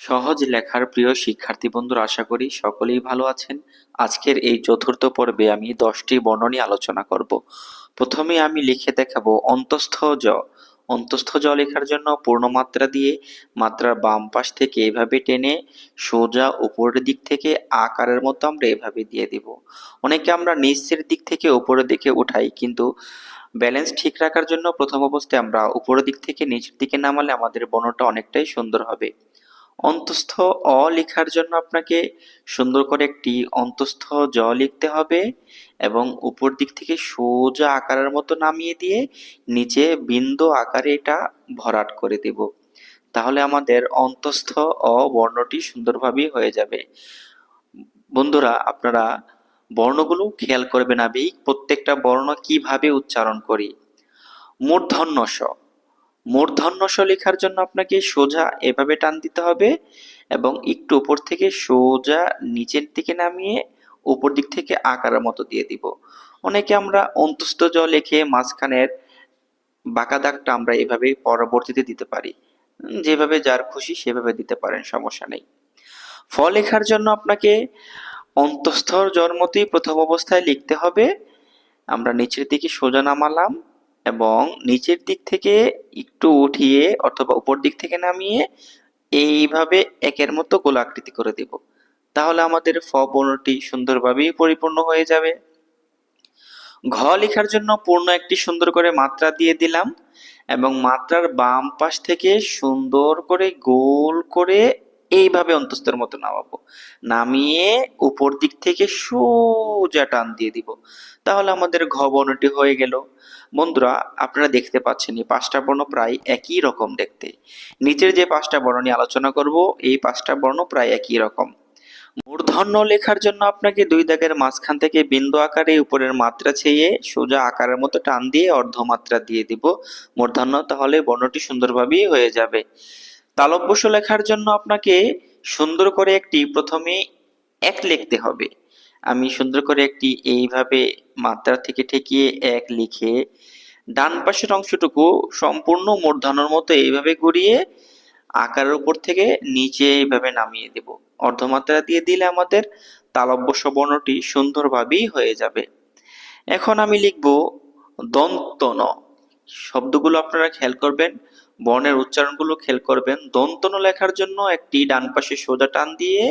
সহজ লেখার প্রিয় শিক্ষার্থী বন্ধুরা, আশা করি সকলেই ভালো আছেন। আজকের এই চতুর্থ পর্বে আমি দশটি বর্ণ নিয়ে আলোচনা করব। প্রথমে আমি লিখে দেখাবো অন্তস্থ জ। অন্তস্থ জ লেখার জন্য পূর্ণমাত্রা দিয়ে মাত্রার বাম পাশ থেকে এভাবে টেনে, সোজা উপরের দিক থেকে আকারের মতো আমরা এভাবে দিয়ে দিব। অনেকে আমরা নিচের দিক থেকে উপরের দিকে উঠাই, কিন্তু ব্যালেন্স ঠিক রাখার জন্য প্রথম অবস্থায় আমরা উপরের দিক থেকে নিচের দিকে নামালে আমাদের বর্ণটা অনেকটাই সুন্দর হবে। অন্তস্থ অ লেখার জন্য আপনাকে সুন্দর করে একটি অন্তস্থ জ লিখতে হবে এবং উপর দিক থেকে সোজা আকারের মতো নামিয়ে দিয়ে নিচে বিন্দু আকারে এটা ভরাট করে দেব। তাহলে আমাদের অন্তস্থ অ বর্ণটি সুন্দরভাবেই হয়ে যাবে। বন্ধুরা, আপনারা বর্ণগুলো খেয়াল করবেন আমি প্রত্যেকটা বর্ণ কীভাবে উচ্চারণ করি। মূর্ধন্য স মূর্ধন্য লেখার জন্য আপনাকে সোজা এভাবে টান দিতে হবে এবং একটু উপর থেকে সোজা নিচের দিকে নামিয়ে উপর দিক থেকে আকারের মতো দিয়ে দিব। অনেকে আমরা অন্তস্থ জ লিখে মাঝখানের বাঁকা দাগটা আমরা এভাবে পরবর্তীতে দিতে পারি। যেভাবে যার খুশি সেভাবে দিতে পারেন, সমস্যা নেই। ফ লেখার জন্য আপনাকে অন্তঃস্থর জন্মতেই প্রথম অবস্থায় লিখতে হবে। আমরা নিচের দিকে সোজা নামালাম। এবং নিচের দিক থেকে একটু উঠিয়ে অথবা উপর দিক থেকে নামিয়ে এইভাবে একের মতো গোলাকৃতি করে দেব। তাহলে আমাদের ফ বর্ণটি সুন্দরভাবেই পরিপূর্ণ হয়ে যাবে। ঘ লেখার জন্য পূর্ণ একটি সুন্দর করে মাত্রা দিয়ে দিলাম এবং মাত্রার বাম পাশ থেকে সুন্দর করে গোল করে এইভাবে অন্তস্থের মতো নামাবো। নামিয়ে উপর দিক থেকে সোজা টান দিয়ে দিব। তাহলে আমাদের ঘ বর্ণটি হয়ে গেল। বন্ধুরা, আপনারা দেখতে পাচ্ছেন এই পাঁচটা বর্ণ প্রায় একই রকম দেখতে। নিচের যে পাঁচটা বর্ণ নিয়ে আলোচনা করব, এই পাঁচটা বর্ণ প্রায় একই রকম। মূর্ধন্য লেখার জন্য আপনাকে দুই দাগের মাঝখান থেকে বিন্দু আকারে উপরের মাত্রা ছেয়ে সোজা আকারের মতো টান দিয়ে অর্ধমাত্রা দিয়ে দিব। মূর্ধন্য তাহলে বর্ণটি সুন্দরভাবেই হয়ে যাবে। তালব্যস্য লেখার জন্য আপনাকে সুন্দর করে একটি প্রথমে এক লিখতে হবে। আমি সুন্দর করে একটি এইভাবে মাত্রা থেকে ঠেকিয়ে এক লিখে ডান পাশের অংশটুকু সম্পূর্ণ মূর্ধন্যর মতো এইভাবে ঘুরিয়ে আকারের উপর থেকে নিচে এইভাবে নামিয়ে দেব। অর্ধমাত্রা দিয়ে দিলে আমাদের তালব্যস্য বর্ণটি সুন্দরভাবেই হয়ে যাবে। এখন আমি লিখব দন্ত ন শব্দগুলো আপনারা খেয়াল করবেন। বর্ণের উচ্চারণগুলো খেল করবেন। দন্তন লেখার জন্য একটি ডান পাশে সোজা টান দিয়ে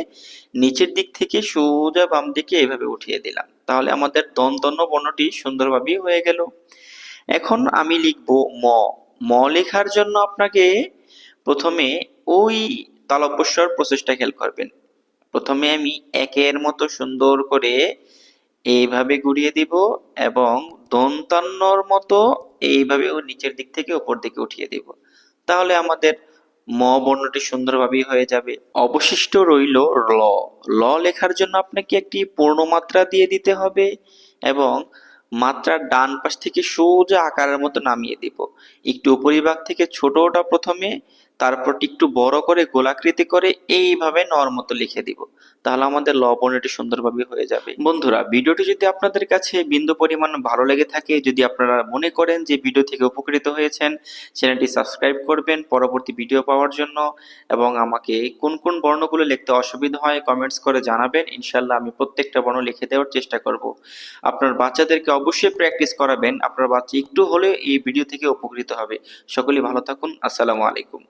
নিচের দিক থেকে সোজা বাম দিকে এভাবে উঠিয়ে দিলাম। তাহলে আমাদের দন্তন্য বর্ণটি সুন্দরভাবেই হয়ে গেল। এখন আমি লিখব ম। ম লেখার জন্য আপনাকে প্রথমে ওই তালব্যস্বর প্রসেসটা খেল করবেন। প্রথমে আমি একের মতো সুন্দর করে এইভাবে ঘুরিয়ে দিব এবং দন্তান্নর মতো এইভাবে ও নিচের দিক থেকে উপর দিকে উঠিয়ে দিব। তাহলে আমাদের ম বর্ণটি সুন্দরভাবেই হয়ে যাবে। অবশিষ্ট রইল ল। ল লেখার জন্য আপনাকে একটি পূর্ণমাত্রা দিয়ে দিতে হবে এবং মাত্রার ডান পাশ থেকে সোজা আকারের মতো নামিয়ে দিব। একটু উপরিভাগ থেকে ছোটটা প্রথমে তারপর একটু বড় করে গোলাকৃতি করে এইভাবে নর মতো লিখে দিব। তাহলে আমাদের ল বর্ণটি সুন্দরভাবে হয়ে যাবে। বন্ধুরা, ভিডিওটি যদি আপনাদের কাছে বিন্দু পরিমাণ ভালো লেগে থাকে, যদি আপনারা মনে করেন যে ভিডিও থেকে উপকৃত হয়েছেন, চ্যানেলটি সাবস্ক্রাইব করবেন পরবর্তী ভিডিও পাওয়ার জন্য এবং আমাকে কোন কোন বর্ণগুলো লিখতে অসুবিধা হয় কমেন্টস করে জানাবেন। ইনশাল্লাহ আমি প্রত্যেকটা বর্ণ লিখে দেওয়ার চেষ্টা করব। আপনার বাচ্চাদেরকে অবশ্যই প্র্যাকটিস করাবেন। আপনার বাচ্চা একটু হলেও এই ভিডিও থেকে উপকৃত হবে। সকলেই ভালো থাকুন। আসসালামু আলাইকুম।